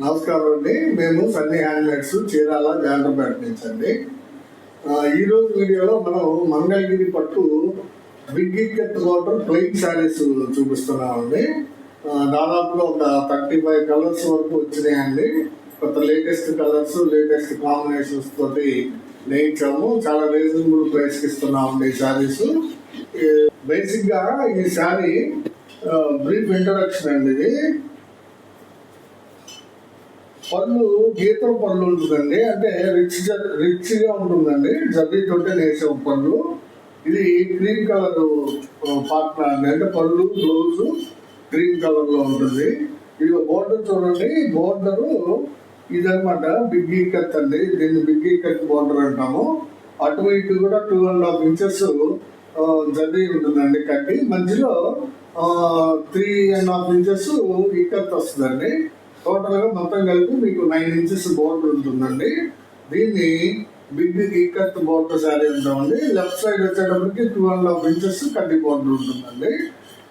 నమస్కారం అండి. మేము సన్నీ హ్యాండ్మేడ్స్ చీరాల జాండ్రపేట నుంచి అండి ఆ, ఈ రోజు వీడియోలో మనం మంగళగిరి పట్టు big ikat water plain saris చూపిస్తున్నామండి. దాదాపుగా ఒక థర్టీ ఫైవ్ కలర్స్ వరకు వచ్చినాయండి. కొత్త లేటెస్ట్ కలర్స్ లేటెస్ట్ కాంబినేషన్స్ తోటి నేయించాము. చాలా రీజనబుల్ ప్రైస్ ఇస్తున్నామండి ఈ శారీస్ బేసిక్గా ఈ శారీ బ్రీఫ్ ఇంట్రడక్షన్ అండి ఇది. పళ్ళు గీతం పళ్ళు ఉంటుందండి. అంటే రిచ్ రిచ్గా ఉంటుందండి. జర్రీ తోటే నేసే పళ్ళు. ఇది గ్రీన్ కలర్ పార్ట్ అండి. అంటే పళ్ళు బ్లౌజ్ గ్రీన్ కలర్లో ఉంటుంది. ఇది బోర్డర్ చూడండి. బోర్డర్ ఇదనమాట బిగ్గీ కట్ అండి. దీన్ని బిగ్గీ కట్ బోర్డర్ అంటాము. అటు ఇటు కూడా two and half inches zari ఉంటుందండి కట్టి. మధ్యలో three and half inches ikat వస్తుందండి. టోటల్గా మొత్తం కలిపి మీకు నైన్ ఇంచెస్ బోర్డర్ ఉంటుందండి. దీన్ని బిగ్ ఇక్కత్ బోర్డర్ శారీ ఉంటామండి లెఫ్ట్ సైడ్ వచ్చేటప్పటికి టూ అండ్ హాఫ్ ఇంచెస్ కడ్డీ బోర్డర్ ఉంటుందండి.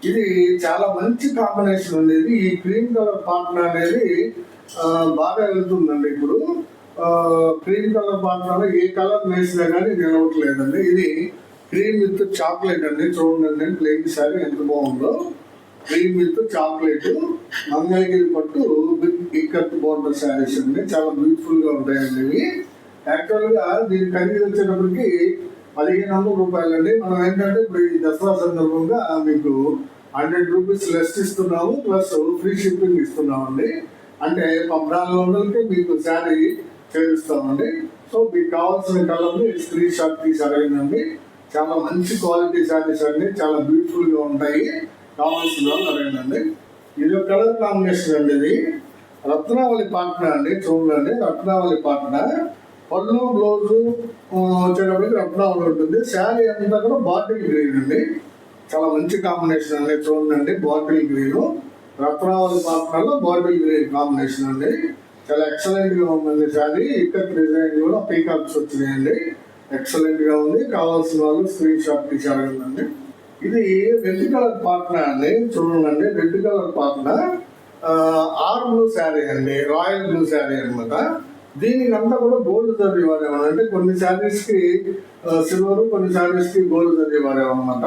ఇది చాలా మంచి కాంబినేషన్ అనేది ఈ క్రీమ్ కలర్ పాటన అనేది బాగా వెళ్తుందండి ఇప్పుడు. క్రీమ్ కలర్ పాటన ఏ కలర్ వేసినా కానీ నిలవట్లేదండి ఇది క్రీమ్ విత్ చాక్లెట్ అండి. చూడండి ప్లేన్ శారీ ఎంత బాగుందో. క్రీమ్ విత్ చాక్లెట్ మంగళగిరి పట్టు బిగ్ కట్ బోర్డర్ శారీస్ అండి. చాలా బ్యూటిఫుల్గా ఉంటాయండి ఇవి. యాక్చువల్గా దీని ఖరీదు వచ్చేటప్పటికి పదిహేను వందల రూపాయలు అండి. మనం ఏంటంటే ఇప్పుడు ఈ దసరా సందర్భంగా మీకు హండ్రెడ్ రూపీస్ లెస్ ఇస్తున్నాము ప్లస్ ఫ్రీ షిప్పింగ్ ఇస్తున్నామండి. అంటే పద్నాలుగు వందలకి మీకు శారీ చేరుస్తామండి. సో మీకు కావాల్సిన కలర్ని స్క్రీన్ షాట్ తీసి అడగండి. చాలా మంచి క్వాలిటీ శారీస్ అండి. చాలా బ్యూటిఫుల్గా ఉంటాయి. కావాల్సిన వాళ్ళు అడగండి. ఇది ఒక కలర్ కాంబినేషన్ అండి ఇది. రత్నావళి పాటన అండి చూడండి. రత్నావళి పాటన. పళ్ళు బ్లౌజు వచ్చేటప్పటికి రత్నావళి ఉంటుంది. శారీ అంతా కూడా బాటిల్ గ్రీన్ అండి. చాలా మంచి కాంబినేషన్ అండి. చూడండి బాటిల్ గ్రీన్. రత్నావళి పాటనలో బాటిల్ గ్రీన్ కాంబినేషన్ అండి. చాలా ఎక్సలెంట్గా ఉందండి శారీ. ఇక్కడ డిజైన్ కూడా పీకాక్స్ వచ్చినాయండి. ఎక్సలెంట్గా ఉంది. కావాల్సిన వాళ్ళు స్క్రీన్ షాట్ తీసారండి ఇది రెడ్ కలర్ పాటన అండి? చూడండి రెడ్ కలర్ పాటన ఆర్ బ్లూ శారీ అండి రాయల్ బ్లూ శారీ అన్నమాట. దీనికంతా కూడా గోల్డ్ చదివేవారు ఏమన్నా అంటే కొన్ని శారీస్కి సిల్వర్ కొన్ని శారీస్కి గోల్డ్ చదివేవారు వాడేవన్నమాట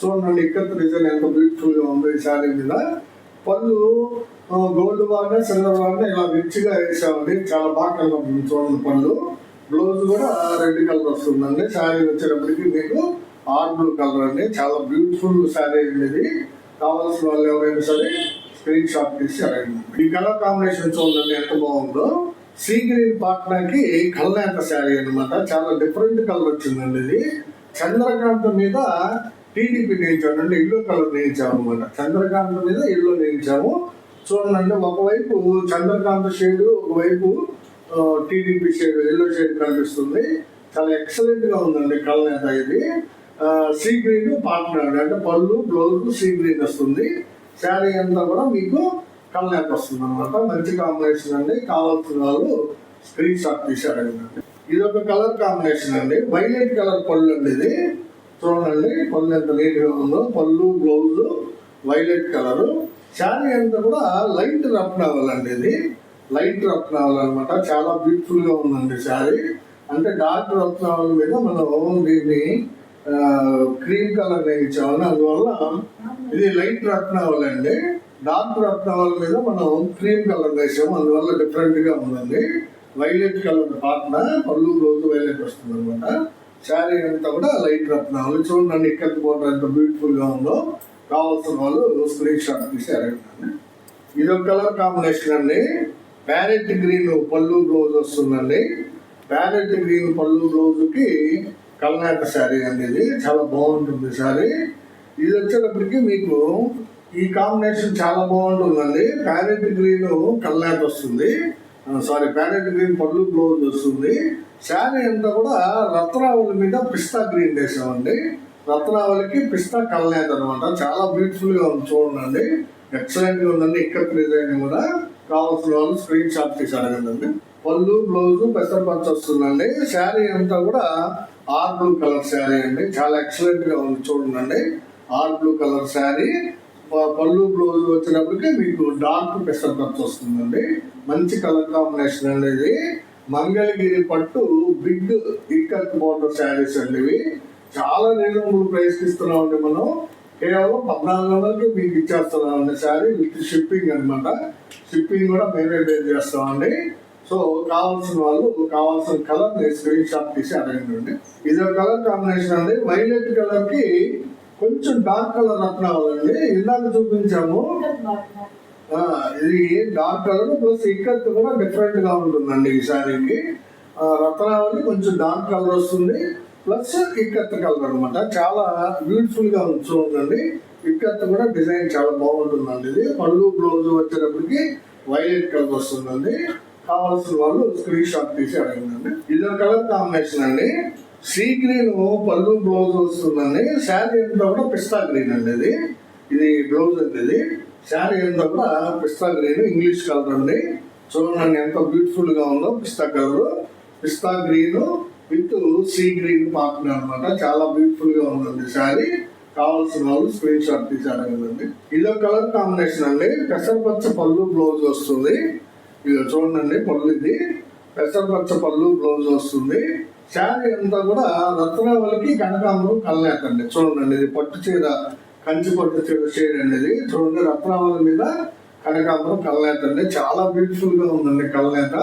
చూడండి ఇక్కడ డిజైన్ ఎంత బ్యూటిఫుల్గా ఉంది ఈ శారీ మీద. పళ్ళు గోల్డ్ వాడిన సిల్వర్ వాడిన ఇలా రిచ్గా వేసామండి చాలా బాగా కనబడుతుంది చూడండి పళ్ళు. బ్లౌజ్ కూడా రెడ్ కలర్ వస్తుందండి. శారీ వచ్చేటప్పటికి మీకు ఆర్ బ్లూ కలర్ అండి. చాలా బ్యూటిఫుల్ శారీ అండి ఇది కావాల్సిన వాళ్ళు ఎవరైనా సరే స్క్రీన్ షాట్ తీసి అడగండి. ఈ కలర్ కాంబినేషన్ చూడండి ఎంత బాగుందో. సీ గ్రీన్ పాట్నాకి కల్నేత శారీ అన్నమాట. చాలా డిఫరెంట్ కలర్ వచ్చిందండి ఇది. చంద్రకాంత మీద టీడీపీ నేర్చాము అంటే ఎల్లో కలర్ నేయించాము అనమాట చంద్రకాంత మీద ఎల్లో నేయించాము. చూడండి ఒకవైపు చంద్రకాంత షేడ్ ఒకవైపు టీడీపీ షేడ్ ఎల్లో షేడ్ కనిపిస్తుంది. చాలా ఎక్సలెంట్గా ఉందండి కల్నేత ఇది. సీ గ్రీన్ పార్ట్నర్ అంటే పళ్ళు బ్లౌజ్ సీ గ్రీన్ వస్తుంది. శారీ అంతా కూడా మీకు కల్నేత వస్తుంది అనమాట మంచి కాంబినేషన్ అండి. కావాల్సిన వాళ్ళు స్క్రీన్ షాట్ తీసారండి ఇది ఒక కలర్ కాంబినేషన్ అండి. వైలెట్ కలర్ పళ్ళు అండి ఇది. చూడండి పళ్ళు ఎంత నీట్గా ఉందో. పళ్ళు బ్లౌజ్ వైలెట్ కలర్ శారీ అంతా కూడా లైట్ రత్నావల్ అండి ఇది. లైట్ రత్నావల్ అనమాట చాలా బ్యూటిఫుల్గా ఉందండి శారీ అంటే డార్క్ రత్నావల్ మీద మనం దీన్ని క్రీమ్ కలర్ వేయించామని అందువల్ల ఇది లైట్ రత్నావల్ అండి. డార్క్ రత్నావల్ మీద మనం క్రీమ్ కలర్ వేసాము. అందువల్ల డిఫరెంట్గా ఉందండి. వైలెట్ కలర్ పాటన పళ్ళు రోజు వైలెట్ వస్తుంది అనమాట శారీ అంతా కూడా లైట్ రత్నావళి. చూడండి ఇక్కడ పోవడం ఎంత బ్యూటిఫుల్గా ఉందో. కావాల్సిన వాళ్ళు స్క్రీన్ షాట్ తీసి అడగండి. ఇది ఒక కలర్ కాంబినేషన్ అండి. ప్యారెట్ గ్రీన్ పళ్ళు బ్లౌజ్ వస్తుందండి. ప్యారెట్ గ్రీన్ పళ్ళు రోజుకి కల్నాక శారీ అనేది చాలా బాగుంటుంది శారీ. ఇది వచ్చేటప్పటికి మీకు ఈ కాంబినేషన్ చాలా బాగుంటుందండి. ప్యారెట్ గ్రీన్ కల్నాట వస్తుంది. సారీ ప్యారెట్ గ్రీన్ పళ్ళు బ్లౌజ్ వస్తుంది. శారీ అంతా కూడా రత్నావళి మీద పిస్తా గ్రీన్ వేసామండి. రత్నావళికి పిస్తా కల్నేత అనమాట చాలా బ్యూటిఫుల్గా ఉంది చూడండి. ఎక్సలెంట్గా ఉందండి. ఇక్కడ డిజైన్ కూడా కావాల్సిన వాళ్ళు స్క్రీన్ షాట్ తీసి అడగండి పళ్ళు బ్లౌజ్ పెసర పంచ వస్తుందండి. శారీ అంతా కూడా ఆర్ బ్లూ కలర్ శారీ అండి. చాలా ఎక్సలెంట్గా ఉంది. చూడండి. ఆర్ బ్లూ కలర్ శారీ. ప- పళ్ళు బ్లౌజ్ వచ్చినప్పటికీ మీకు డార్క్ పెసర్ ఖర్చు వస్తుందండి. మంచి కలర్ కాంబినేషన్ అనేది మంగళగిరి పట్టు బిగ్ ఇక్కత్ బోర్డర్ శారీస్ అండి ఇవి. చాలా రీజనబుల్ ప్రైస్కి ఇస్తున్నామండి మనం. కేవలం పద్నాలుగు వందలకి మీకు ఇచ్చేస్తున్నామండి శారీ విత్ షిప్పింగ్ అనమాట షిప్పింగ్ కూడా మేమే పే చేస్తామండి. సో కావాల్సిన వాళ్ళు కావాల్సిన కలర్ స్క్రీన్ షాట్ తీసి అడగండి ఇది కలర్ కాంబినేషన్ అండి. వైలెట్ కలర్కి కొంచెం డార్క్ కలర్ రత్నాలండి ఇందాక చూపించాము. ఇది డార్క్ కలర్ ప్లస్ ఇక్కత్ కూడా డిఫరెంట్గా ఉంటుందండి ఈ శారీకి. రత్నావళి కొంచెం డార్క్ కలర్ వస్తుంది. ప్లస్ ఇక్కత్ కలర్ అనమాట చాలా బ్యూటిఫుల్గా ఉంది ఇక్కత్ కూడా డిజైన్ చాలా బాగుంటుందండి ఇది. పళ్ళు బ్లౌజ్ వచ్చేటప్పటికి వైలెట్ కలర్ వస్తుందండి. కావాల్సిన వాళ్ళు స్క్రీన్ షాట్ తీసి అడగండి. ఇది కలర్ కాంబినేషన్ అండి. సీ గ్రీన్ పళ్ళు బ్లౌజ్ వస్తుందండి. శారీ అంతా కూడా పిస్తా గ్రీన్ అండి ఇది. ఇది బ్లౌజ్ అండి ఇది. శారీ అంతా కూడా పిస్తా గ్రీన్ ఇంగ్లీష్ కలర్ అండి. చూడండి ఎంత బ్యూటిఫుల్గా ఉందో పిస్తా colour pista green with sea green partner అనమాట చాలా బ్యూటిఫుల్గా ఉందండి శారీ కావాల్సిన వాళ్ళు స్క్రీన్ షాట్ తీసి అడగండి. ఇదో కలర్ కాంబినేషన్ అండి. పెసరపచ్చ పళ్ళు బ్లౌజ్ వస్తుంది. ఇది చూడండి పళ్ళు ఇది పెసరపచ్చ పళ్ళు బ్లౌజ్ వస్తుంది. శారీ అంతా కూడా రత్నావళికి కనకాంబరం కళ్ళేతండి చూడండి ఇది పట్టు చీర కంచి పట్టు చీర చీర అండి ఇది చూడండి రత్నావళి మీద కనకాంబరం కళ్ళేతండి చాలా బ్యూటిఫుల్గా ఉందండి కళ్ళేత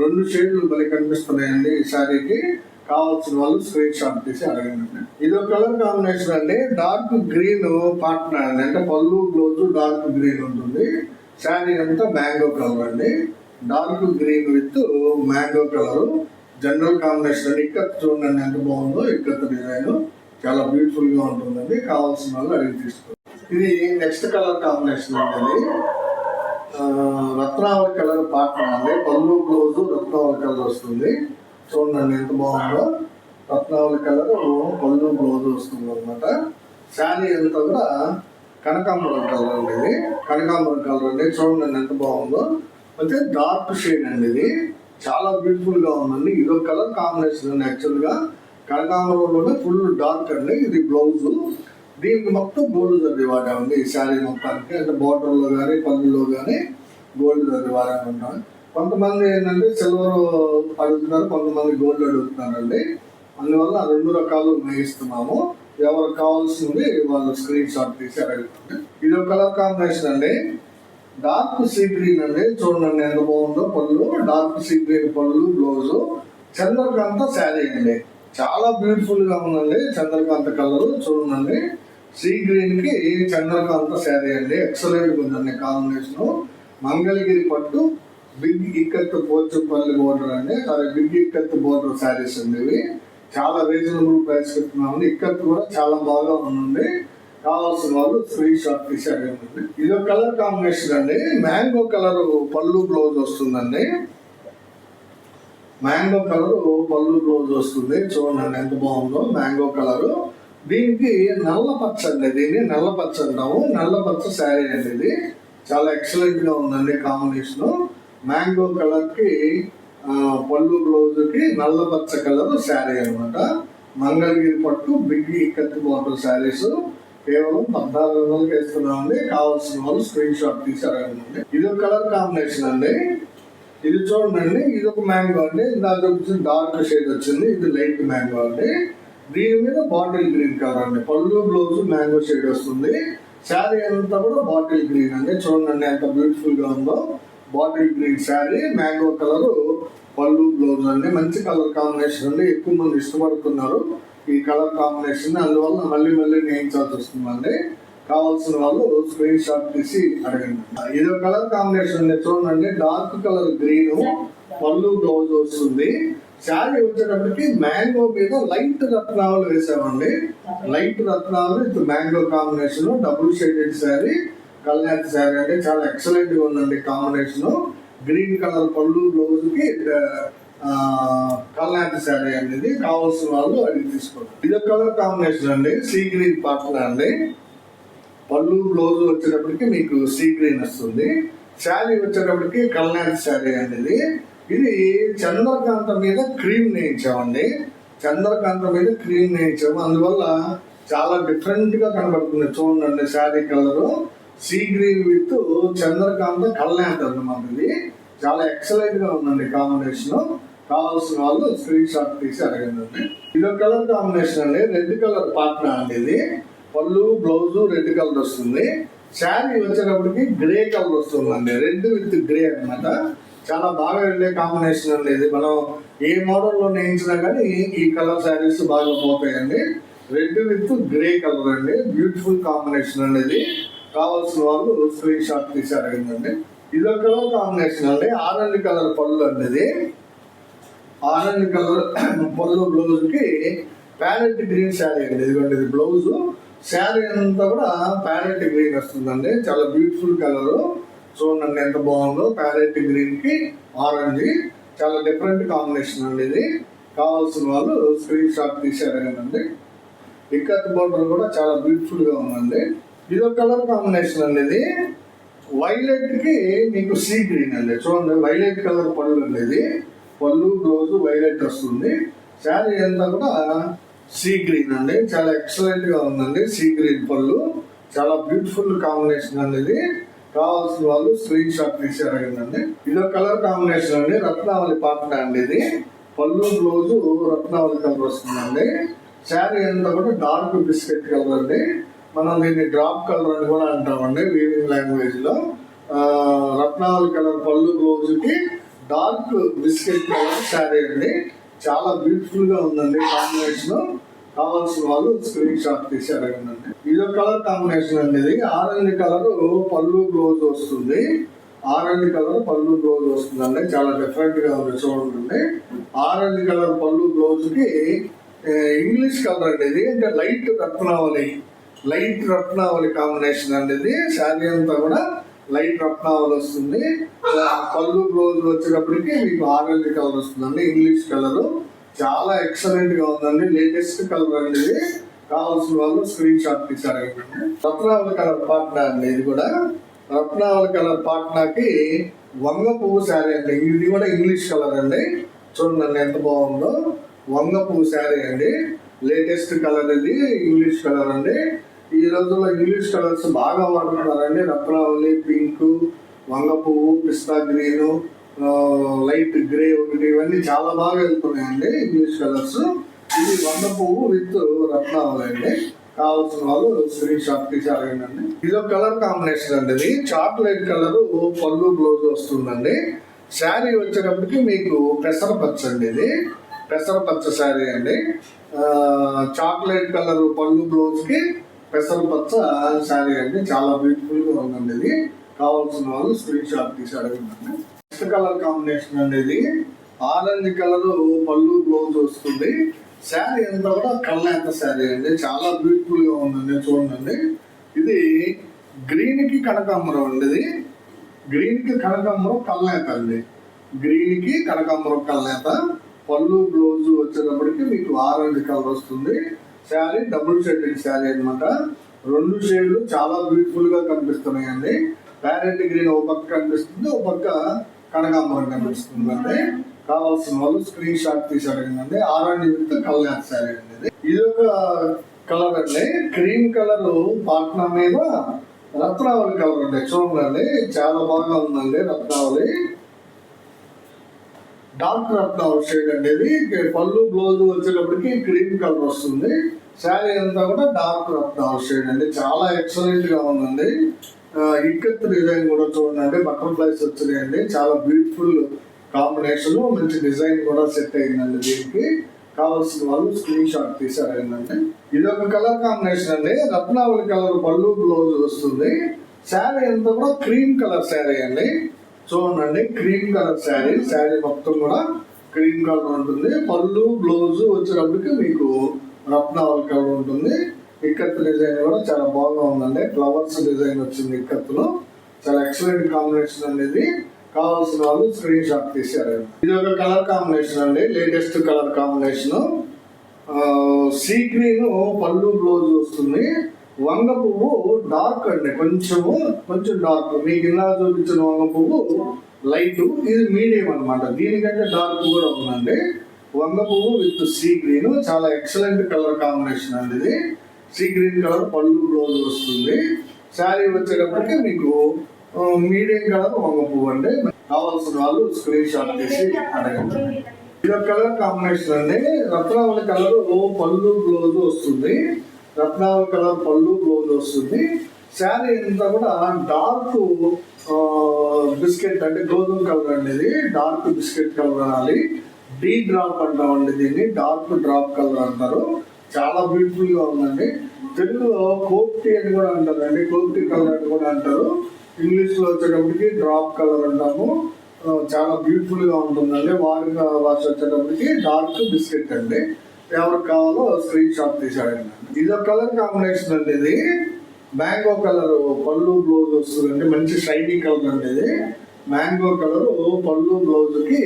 రెండు షేడ్లు భలే కనిపిస్తున్నాయండి ఈ శారీకి. కావాల్సిన వాళ్ళు స్క్రీన్ షాట్ తీసి అడగండి. ఇది ఒక కలర్ కాంబినేషన్ అండి. డార్క్ గ్రీన్ పార్ట్నర్ అండి. అంటే పళ్ళు బ్లౌజ్ డార్క్ గ్రీన్ ఉంటుంది. శారీ అంతా మ్యాంగో కలర్ అండి. Dark green with mango colour general combination అండి. చూడండి ఎంత బాగుందో ఇక్కడ డిజైన్ చాలా బ్యూటిఫుల్గా ఉంటుందండి. కావాల్సిన వాళ్ళు అడిగి తీసుకోండి ఇది నెక్స్ట్ కలర్ కాంబినేషన్ అండి. ఇది రత్నావళి కలర్ పార్ట్నర్ అండి. పళ్ళు బ్లౌజ్ రత్నావళి కలర్ వస్తుంది. చూడండి ఎంత బాగుందో. రత్నావళి కలర్ పళ్ళు బ్లౌజ్ వస్తుంది అనమాట శారీ అంతా కూడా కనకాంబరం కలర్ అండి ఇది కనకాంబరం కలర్ అండి చూడండి ఎంత బాగుందో. అయితే డార్క్ షేడ్ అండి ఇది. చాలా బ్యూటిఫుల్గా ఉందండి. ఇది ఒక కలర్ కాంబినేషన్ అండి యాక్చువల్గా. కనకాంబరంలోనే ఫుల్ డార్క్ అండి. ఇది బ్లౌజ్ దీనికి మొత్తం గోల్డ్ జరీ వాడామండి ఈ శారీ మొత్తానికి. అంటే బార్డర్లో కానీ పళ్ళులో కానీ గోల్డ్ దర్ది వాడామంటాం కొంతమంది ఏంటంటే సిల్వర్ అడుగుతున్నారు. కొంతమంది గోల్డ్ అడుగుతున్నారండి. అందువల్ల రెండు రకాలు మేయిస్తున్నాము ఎవరికి కావాల్సింది వాళ్ళు స్క్రీన్ షాట్ తీసి ఇది ఒక కలర్ కాంబినేషన్ అండి. డార్క్ సీ గ్రీన్ అండి. చూడండి ఎంత బాగుందో పళ్ళు. డార్క్ సీ గ్రీన్ పళ్ళు బ్లౌజ్ చంద్రకాంత శారీ అండి. చాలా బ్యూటిఫుల్గా ఉందండి. చంద్రకాంత కలర్ చూడండి. సీ గ్రీన్కి చంద్రకాంత శారీ అండి. ఎక్సలెంట్ ఉందండి కాంబినేషన్ మంగళగిరి పట్టు బిగ్ ఇక్కత్ పోచుపల్లి బోర్డర్ అండి. Sorry big ikat border saris అండి ఇవి. చాలా రీజనబుల్ ప్రైస్ పెట్టుకున్నామండి ఇక్కడ కూడా చాలా బాగా ఉందండి. కావాల్సిన వాళ్ళు ఫ్రీ షాప్ తీసి ఇది ఒక కలర్ కాంబినేషన్ అండి. మ్యాంగో కలర్ పళ్ళు బ్లౌజ్ వస్తుందండి. మ్యాంగో కలర్ పళ్ళు బ్లౌజ్ వస్తుంది. చూడండి ఎంత బాగుందో మ్యాంగో కలర్ దీనికి నల్ల పచ్చ అండి. దీన్ని నల్ల పచ్చ అంటాము. నల్ల పచ్చ శారీ అండి ఇది. చాలా ఎక్సలెంట్గా ఉందండి కాంబినేషన్ మ్యాంగో కలర్కి పళ్ళు బ్లౌజ్కి నల్ల పచ్చ కలర్ శారీ అనమాట మంగళగిరి పట్టు బిగ్గి కత్తి బాటిల్ శారీస్. కేవలం పద్నాలుగు వందలకి వేస్తున్నామండి కావాల్సిన వాళ్ళు స్క్రీన్ షాట్ తీసి ఇది ఒక కలర్ కాంబినేషన్ అండి. ఇది చూడండి ఇది ఒక మ్యాంగో అండి. దాంట్లో వచ్చింది డార్క్ షేడ్ వచ్చింది. ఇది లైట్ మ్యాంగో అండి. దీని మీద బాటిల్ గ్రీన్ కలర్ అండి. పళ్ళు బ్లౌజ్ మ్యాంగో షేడ్ వస్తుంది. శారీ అంతా కూడా బాటిల్ గ్రీన్ అండి. చూడండి ఎంత బ్యూటిఫుల్గా ఉందో. Bottle green sari mango colour. పళ్ళు బ్లౌజ్ అండి మంచి కలర్ కాంబినేషన్ అండి. ఎక్కువ మంది ఇష్టపడుతున్నారు ఈ కలర్ కాంబినేషన్ అందువల్ల మళ్ళీ మళ్ళీ నేయించాల్సి వస్తుందండి. కావాల్సిన వాళ్ళు స్క్రీన్ షాట్ తీసి అడగండి. ఇదో కలర్ కాంబినేషన్ చూడండి డార్క్ కలర్ గ్రీన్ పళ్ళు బ్లౌజ్ వస్తుంది. శారీ వచ్చేటప్పటికి మ్యాంగో మీద లైట్ రత్నాలు వేసామండి. లైట్ రత్నాలు with mango combination double shaded sari Kalyan sari అంటే చాలా ఎక్సలెంట్గా ఉందండి కాంబినేషన్ గ్రీన్ కలర్ పళ్ళు రోజుకి కి శారీ అనేది కావాల్సిన వాళ్ళు అడిగి తీసుకోండి. ఇది కలర్ కాంబినేషన్ అండి సీ గ్రీన్ పాటలు అండి. పళ్ళు బ్లౌజ్ వచ్చేటప్పటికి మీకు సీ గ్రీన్ వస్తుంది. శారీ వచ్చేటప్పటికి కల్నాటి శారీ అనేది. ఇది చంద్రకాంత మీద క్రీమ్ నేయించామండి. చంద్రకాంత మీద క్రీమ్ నేయించాము. అందువల్ల చాలా డిఫరెంట్గా కనబడుతుంది. చూడండి sari colour. Sea green with Chandrakanta Kalyan అన్నమాట ఇది. చాలా ఎక్సలెంట్గా ఉందండి కాంబినేషన్ కావాల్సిన వాళ్ళు స్క్రీన్ షాట్ తీసి అడగండి. ఇది ఒక కలర్ కాంబినేషన్ అండి. రెడ్ కలర్ పార్ట్నర్ అండి ఇది. పళ్ళు బ్లౌజ్ రెడ్ కలర్ వస్తుంది. శారీ వచ్చేటప్పటికి గ్రే కలర్ వస్తుందండి. రెడ్ విత్ గ్రే అన్నమాట. చాలా బాగా వెళ్ళే కాంబినేషన్ అండి ఇది. మనం ఏ మోడల్లో నేయించినా కానీ ఈ కలర్ శారీస్ బాగా పోతాయండి. రెడ్ విత్ గ్రే కలర్ అండి. బ్యూటిఫుల్ కాంబినేషన్ అండి ఇది. కావాల్సిన వాళ్ళు స్క్రీన్ షాట్ తీసి అడిగిందండి ఇది ఒక కలర్ కాంబినేషన్ అండి. ఆరెంజ్ కలర్ పళ్ళు అండి ఇది. ఆరెంజ్ కలర్ పళ్ళు బ్లౌజ్కి ప్యారెట్ గ్రీన్ శారీ అండి. ఇదిగోండి ఇది బ్లౌజ్. శారీ అంతా కూడా ప్యారెట్ గ్రీన్ వస్తుందండి. చాలా బ్యూటిఫుల్ కలరు. చూడండి ఎంత బాగుందో. ప్యారెట్ గ్రీన్కి ఆరెంజ్. చాలా డిఫరెంట్ కాంబినేషన్ అండి ఇది. కావాల్సిన వాళ్ళు స్క్రీన్ షాట్ తీసారండి ఇక్కత్ బోర్డర్ కూడా చాలా బ్యూటిఫుల్గా ఉందండి. ఇది ఒక కలర్ కాంబినేషన్ అండి ఇది వైలెట్కి మీకు సీ గ్రీన్ అండి. చూడండి వైలెట్ కలర్ పళ్ళు అండి ఇది పళ్ళు బ్లౌజ్ వైలెట్ వస్తుంది. శారీ అంతా కూడా సీ గ్రీన్ అండి. చాలా ఎక్సలెంట్గా ఉందండి సీ గ్రీన్ పళ్ళు. చాలా బ్యూటిఫుల్ కాంబినేషన్ అండి ఇది కావాల్సిన వాళ్ళు స్క్రీన్ షాట్ తీసి అడగండి ఇది ఒక కలర్ కాంబినేషన్ అండి. రత్నావళి పాట అండి ఇది. పళ్ళు రోజు రత్నావళి కలర్ వస్తుందండి. శారీ అంతా కూడా డార్క్ బిస్కెట్ కలర్ అండి. మనం దీన్ని డ్రాప్ కలర్ అని కూడా అంటామండి వీవింగ్ లాంగ్వేజ్లో. కలర్ పళ్ళు రోజుకి డార్క్ బిస్కెట్ కలర్ శారీ అండి. చాలా బ్యూటిఫుల్గా ఉందండి కాంబినేషన్ కావాల్సిన వాళ్ళు స్క్రీన్ షాట్ తీశారు అడగండి ఇది ఒక కలర్ కాంబినేషన్ అండి ఇది. ఆరెంజ్ కలర్ పళ్ళు బ్లౌజ్ వస్తుంది. ఆరెంజ్ కలర్ పళ్ళు బ్లౌజ్ వస్తుందండి. చాలా డిఫరెంట్గా ఉంది చూడండి. ఆరెంజ్ కలర్ పళ్ళు బ్లౌజ్కి ఇంగ్లీష్ కలర్ అండి ఇది. అంటే లైట్ రత్నావళి. లైట్ రత్నావళి కాంబినేషన్ అండి ఇది శారీ అంతా కూడా లైట్ రత్నావళి వస్తుంది. పళ్ళు బ్లౌజ్ వచ్చేటప్పటికి మీకు ఆరెంజ్ కలర్ వస్తుందండి ఇంగ్లీష్ కలర్. చాలా ఎక్సలెంట్గా ఉందండి. లేటెస్ట్ కలర్ అండి కావాల్సిన వాళ్ళు స్క్రీన్ షాట్ తీసారు రత్నావళి కలర్ పాట్నా అండి ఇది కూడా. రత్నావళి కలర్ పాట్నాకి వంగ పువ్వు శారీ అండి. ఇది కూడా ఇంగ్లీష్ కలర్ అండి. చూడండి ఎంత బాగుందో. వంగ పువ్వు శారీ అండి. లేటెస్ట్ కలర్ ఇది ఇంగ్లీష్ కలర్ అండి. ఈ రోజుల్లో ఇంగ్లీష్ కలర్స్ బాగా వాడుతున్నారండి రత్నావళి పింక్ వంగ పువ్వు పిస్తా గ్రీన్ లైట్ గ్రే ఒకటి ఇవన్నీ చాలా బాగా వెళ్తున్నాయండి ఇంగ్లీష్ కలర్స్. ఇది వంగ పువ్వు విత్ రత్నావళి అండి. కావాల్సిన వాళ్ళు స్క్రీన్ షాట్ తీసి అడగండి ఇది ఒక కలర్ కాంబినేషన్ అండి ఇది. చాక్లెట్ కలర్ పళ్ళు బ్లౌజ్ వస్తుందండి. శారీ వచ్చేటప్పటికి మీకు పెసర పచ్చ అండి ఇది. పెసర పచ్చ శారీ అండి. చాక్లెట్ కలర్ పళ్ళు బ్లౌజ్ పెసర పచ్చ శారీ అండి చాలా బ్యూటిఫుల్గా ఉందండి ఇది. కావాల్సిన వాళ్ళు స్క్రీన్ షాట్ తీసి అడగండి. నెక్స్ట్ కలర్ కాంబినేషన్ అండి ఇది. ఆరెంజ్ కలర్ పళ్ళు బ్లౌజ్ వస్తుంది. శారీ అంతా కూడా కళ్ళేత శారీ అండి. చాలా బ్యూటిఫుల్గా ఉందండి చూడండి. ఇది గ్రీన్కి కనకాంబరం అండి ఇది. గ్రీన్కి కనకాంబరం కళ్ళేత అండి? గ్రీన్కి కనకాంబరం కళ్ళేత పళ్ళు బ్లౌజ్ వచ్చేటప్పటికి మీకు ఆరెంజ్ కలర్ వస్తుంది. శారీ డబుల్ షేడింగ్ శారీ అన్నమాట. రెండు షేడ్లు చాలా బ్యూటిఫుల్గా కనిపిస్తున్నాయండి. ప్యారెట్ గ్రీన్ ఒక పక్క కనిపిస్తుంది ఒక పక్క కనకాంబరం కనిపిస్తుంది అండి. కావాల్సిన వాళ్ళు స్క్రీన్ షాట్ తీసి అడగండి. ఆరెంజ్ విత్ కళ్యాణ్ శారీ అండి ఇది. ఇది ఒక కలర్ అండి. క్రీమ్ కలర్ పాట్నా మీద రత్నావళి కలర్ అండి చూడండి చాలా బాగా ఉందండి రత్నావళి. డార్క్ రత్నావళి షేడ్ అండి ఇది పళ్ళు బ్లౌజ్ వచ్చేటప్పటికి క్రీమ్ కలర్ వస్తుంది. శారీ అంతా కూడా డార్క్ రత్నావళి షేడ్ అండి చాలా ఎక్సలెంట్గా ఉందండి. ఇక్కత్ డిజైన్ కూడా చూడండి బటర్ఫ్లైస్ వచ్చినాయండి. చాలా బ్యూటిఫుల్ కాంబినేషన్ మంచి డిజైన్ కూడా సెట్ అయిందండి దీనికి. కావాల్సిన వాళ్ళు స్క్రీన్ షాట్ తీసారండి ఇది ఒక కలర్ కాంబినేషన్ అండి. రత్నావళి కలర్ పళ్ళు బ్లౌజ్ వస్తుంది. శారీ అంతా కూడా క్రీమ్ కలర్ శారీ అండి. చూడండి క్రీమ్ కలర్ శారీ శారీ మొత్తం కూడా క్రీమ్ కలర్ ఉంటుంది. పళ్ళు బ్లౌజ్ వచ్చేటప్పటికి మీకు రత్నావళి కలర్ ఉంటుంది. ఇక్కత్ డిజైన్ కూడా చాలా బాగా ఉందండి. ఫ్లవర్స్ డిజైన్ వచ్చింది ఇక్కత్తులో. చాలా ఎక్సలెంట్ కాంబినేషన్ అనేది కావాల్సిన వాళ్ళు స్క్రీన్ షాట్ తీశారు. ఇది ఒక కలర్ కాంబినేషన్ అండి. Latest colour combination sea green పళ్ళు బ్లౌజ్ వస్తుంది. వంగ పువ్వు డార్క్ అండి. కొంచెము కొంచెం డార్క్. మీకు ఇలా చూపించిన వంగ పువ్వు లైట్. ఇది మీడియం అన్నమాట. దీనికంటే డార్క్ కూడా ఉందండి. వంగ పువ్వు విత్ సీ గ్రీన్. చాలా ఎక్సలెంట్ కలర్ కాంబినేషన్ అండి ఇది. సీ గ్రీన్ కలర్ పళ్ళు రోజు వస్తుంది. శారీ వచ్చేటప్పటికి మీకు మీడియం కలర్ వంగ పువ్వు అండి. కావాల్సిన వాళ్ళు స్క్రీన్ షాట్ చేసి అడగండి. ఇది కలర్ కాంబినేషన్ అండి. రత్నావళి కలర్ పళ్ళు బ్లౌజ్ వస్తుంది. రత్నాల కలర్ పళ్ళు బ్లౌజ్ వస్తుంది. శారీ అంతా కూడా డార్క్ బిస్కెట్ అంటే గోధుమ కలర్ అండి ఇది. డార్క్ బిస్కెట్ కలర్ అనాలి. డీ డ్రాప్ అంటామండి దీన్ని. డార్క్ డ్రాప్ కలర్ అంటారు. చాలా బ్యూటిఫుల్గా ఉందండి. తెలుగులో కోప్టీ అని కూడా అంటారండి. కోప్టీ కలర్ అని కూడా అంటారు. ఇంగ్లీష్లో వచ్చేటప్పటికి డ్రాప్ కలర్ అంటాము. చాలా బ్యూటిఫుల్గా ఉంటుందండి. వారి భాష వచ్చేటప్పటికి డార్క్ బిస్కెట్ అండి. ఎవరికి కావాలో స్క్రీన్ షాట్ తీసాడండి ఇది ఒక కలర్ కాంబినేషన్ అండి ఇది. మ్యాంగో కలర్ పళ్ళు బ్లౌజ్ వస్తుందండి. మంచి షైనీ కలర్ అండి ఇది. మ్యాంగో కలర్ పళ్ళు బ్లౌజ్కి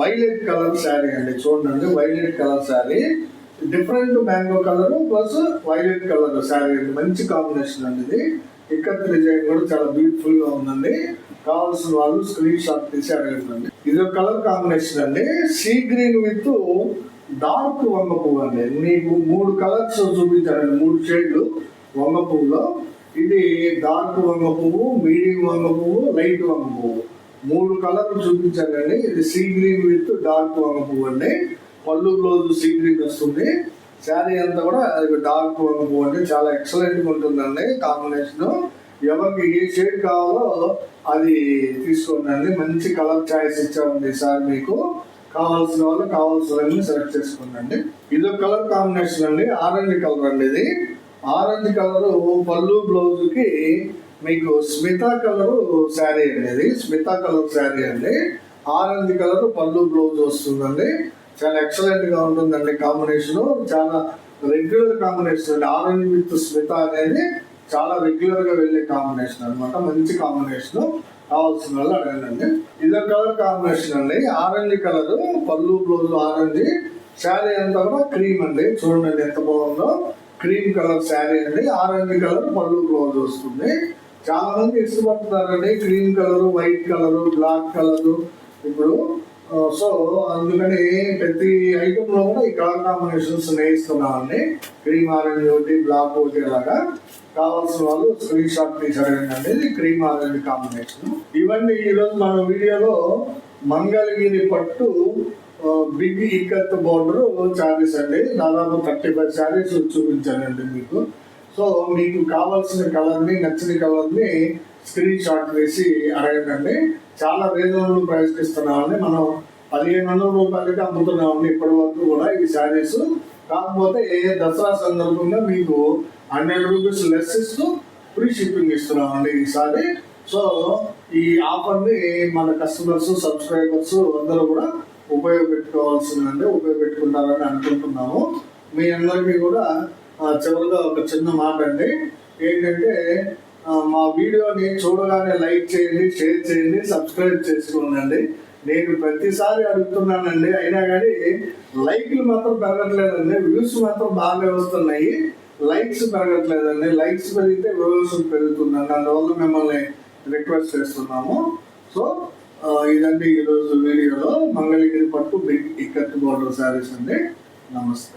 వైలెట్ కలర్ శారీ అండి. చూడండి violet colour sari. Different mango colour plus violet colour sari అండి. మంచి కాంబినేషన్ అండి ఇది. ఇక్కత్ డిజైన్ కూడా చాలా బ్యూటిఫుల్గా ఉందండి. కావాల్సిన వాళ్ళు స్క్రీన్ షాట్ తీసి అడగండి. ఇది ఒక కలర్ కాంబినేషన్ అండి. సీ గ్రీన్ విత్ డార్క్ వంగ పువ్వు అండి. మీకు మూడు కలర్స్ చూపించారండి మూడు షేడ్లు. వంగ పువ్వులో ఇది డార్క్ వంగ పువ్వు మీడియం వంగ పువ్వు లైట్ వంగ పువ్వు. మూడు కలర్లు చూపించారండి ఇది సీ గ్రీన్ విత్ డార్క్ వంగ పువ్వు అండి. పళ్ళు రోజు సీ గ్రీన్ వస్తుంది. శారీ అంతా కూడా అది డార్క్ వంగ పువ్వు అండి. చాలా ఎక్సలెంట్గా ఉంటుందండి కాంబినేషన్. ఎవరికి ఏ షేడ్ కావాలో అది తీసుకోండి మంచి కలర్ చాయిస్ ఇచ్చామండి సార్ మీకు. కావాల్సిన వాళ్ళు కావాల్సిన సెలెక్ట్ చేసుకోండి ఇది కలర్ కాంబినేషన్ అండి. ఆరెంజ్ కలర్ అండి ఇది. ఆరెంజ్ కలర్ పళ్ళు బ్లౌజ్కి మీకు స్మితా కలర్ శారీ అండి ఇది. స్మితా కలర్ శారీ అండి. ఆరెంజ్ కలర్ పళ్ళు బ్లౌజ్ వస్తుందండి. చాలా ఎక్సలెంట్గా ఉంటుందండి కాంబినేషన్ చాలా రెగ్యులర్ కాంబినేషన్ అండి. ఆరెంజ్ విత్ స్మిత అనేది చాలా రెగ్యులర్గా వెళ్ళే కాంబినేషన్ అనమాట మంచి కాంబినేషన్ కావాల్సిన వాళ్ళు అడగండి. ఇదో కలర్ కాంబినేషన్ అండి. ఆరెంజ్ కలర్ పళ్ళు బ్లౌజ్ ఆరెంజ్. శారీ అంతా కూడా క్రీమ్ అండి. చూడండి ఎంత బాగుందో. క్రీమ్ కలర్ శారీ అండి. ఆరెంజ్ కలర్ పళ్ళు బ్లౌజ్ వస్తుంది. చాలా మంది ఇష్టపడుతున్నారండి. Cream colour white colour black colour. ఇప్పుడు Uh, సో అందుకని ప్రతి ఐటమ్లో కూడా ఈ కలర్ కాంబినేషన్స్ నేయిస్తున్నామండి క్రీమ్ ఆరెంజ్ ఒకటి బ్లాక్ ఒకటి అలాగా. కావాల్సిన వాళ్ళు స్క్రీన్ షాట్ తీసి ఇది క్రీమ్ ఆరెంజ్ కాంబినేషన్. ఇవన్నీ ఈరోజు మన వీడియోలో మంగళగిరి పట్టు బిగ్ ఇక్కత్ బోర్డర్ శారీస్ అండి. దాదాపు థర్టీ ఫైవ్ శారీస్ చూపించానండి మీకు. సో మీకు కావాల్సిన కలర్ని నచ్చిన కలర్ని స్క్రీన్ షాట్ వేసి అడగండి. చాలా రీజనబుల్ ప్రైస్ ఇస్తున్నామని మనం పదిహేను వందల రూపాయలకి అమ్ముతున్నామండి ఇప్పటి వరకు కూడా ఈ శారీస్. కాకపోతే ఏ దసరా సందర్భంగా మీకు హండ్రెడ్ రూపీస్ లెస్ ఇస్తూ ఫ్రీ షిప్పింగ్ ఇస్తున్నామండి ఈసారి సో ఈ ఆఫర్ని మన కస్టమర్స్ సబ్స్క్రైబర్స్ అందరూ కూడా ఉపయోగపెట్టుకోవాల్సిందండి ఉపయోగపెట్టుకుంటారని అనుకుంటున్నాము. మీ అందరికీ కూడా చివరిగా ఒక చిన్న మాట అండి. ఏంటంటే మా వీడియోని చూడగానే లైక్ చేయండి షేర్ చేయండి సబ్స్క్రైబ్ చేసుకోండి నేను ప్రతిసారి అడుగుతున్నానండి అయినా కానీ లైక్లు మాత్రం పెరగట్లేదండి వ్యూస్ మాత్రం బాగా వస్తున్నాయి. లైక్స్ పెరగట్లేదండి లైక్స్ పెరిగితే వ్యూస్ పెరుగుతుందండి అందువల్ల మిమ్మల్ని రిక్వెస్ట్ చేస్తున్నాము. సో ఇదండి ఈరోజు వీడియోలో మంగళగిరి పట్టు బిగ్ ఇక్కత్ బోర్డర్ శారీస్ అండి. నమస్తే.